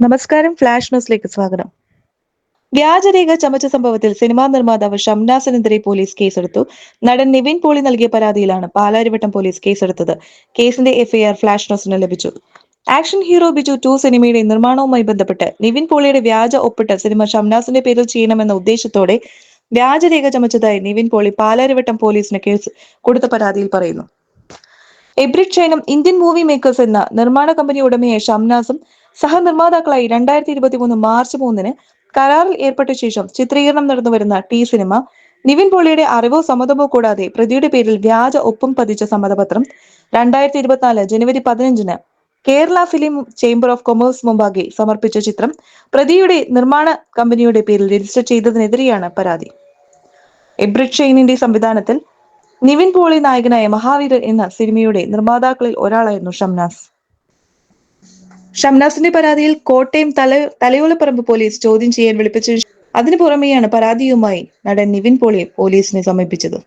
നമസ്കാരം ഫ്ലാഷ് ന്യൂസിലേക്ക് സ്വാഗതം. വ്യാജരേഖ ചമച്ച സംഭവത്തിൽ സിനിമാ നിർമ്മാതാവ് ഷംനാസിനെതിരെ പോലീസ് കേസെടുത്തു. നടൻ നിവിൻ പോളി നൽകിയ പരാതിയിലാണ് പാലാരിവട്ടം പോലീസ് കേസെടുത്തത്. കേസിന്റെ എഫ്ഐആർ ഫ്ലാഷ് ന്യൂസിന് ലഭിച്ചു. ആക്ഷൻ ഹീറോ ബിജു ടു സിനിമയുടെ നിർമ്മാണവുമായി ബന്ധപ്പെട്ട് നിവിൻ പോളിയുടെ വ്യാജ ഒപ്പിട്ട് സിനിമ ഷംനാസിന്റെ പേരിൽ ചെയ്യണമെന്ന ഉദ്ദേശത്തോടെ വ്യാജരേഖ ചമച്ചതായി നിവിൻ പോളി പാലാരിവട്ടം പോലീസിന് കേസ് കൊടുത്ത പരാതിയിൽ പറയുന്നു. എബ്രിഡ് ഷൈനും ഇന്ത്യൻ മൂവി മേക്കേഴ്സ് എന്ന നിർമ്മാണ കമ്പനി ഉടമയായ ഷംനാസും സഹനിർമ്മാതാക്കളായി രണ്ടായിരത്തി ഇരുപത്തി മൂന്ന് മാർച്ച് മൂന്നിന് കരാറിൽ ഏർപ്പെട്ട ശേഷം ചിത്രീകരണം നടന്നു വരുന്ന ടി സിനിമ നിവിൻ പോളിയുടെ അറിവോ സമ്മതമോ കൂടാതെ പ്രതിയുടെ പേരിൽ വ്യാജ ഒപ്പും പതിച്ച സമ്മതപത്രം രണ്ടായിരത്തി ഇരുപത്തിനാല് ജനുവരി പതിനഞ്ചിന് Kerala film chamber of commerce മുമ്പാകെ സമർപ്പിച്ച ചിത്രം പ്രതിയുടെ നിർമ്മാണ കമ്പനിയുടെ പേരിൽ രജിസ്റ്റർ ചെയ്തതിനെതിരെയാണ് പരാതി. എബ്രിഡ് ഷെയ്നിന്റെ സംവിധാനത്തിൽ നിവിൻ പോളി നായകനായ മഹാവീരൻ എന്ന സിനിമയുടെ നിർമ്മാതാക്കളിൽ ഒരാളായിരുന്നു ഷംനാസ്. ഷംനാസിന്റെ പരാതിയിൽ കോട്ടയം തല തലയോലപ്പറമ്പ് പോലീസ് ചോദ്യം ചെയ്യാൻ വിളിപ്പിച്ചതിനു അതിനു പുറമെയാണ് പരാതിയുമായി നടൻ നിവിൻ പോളിയെ പോലീസിനെ സമീപിച്ചത്.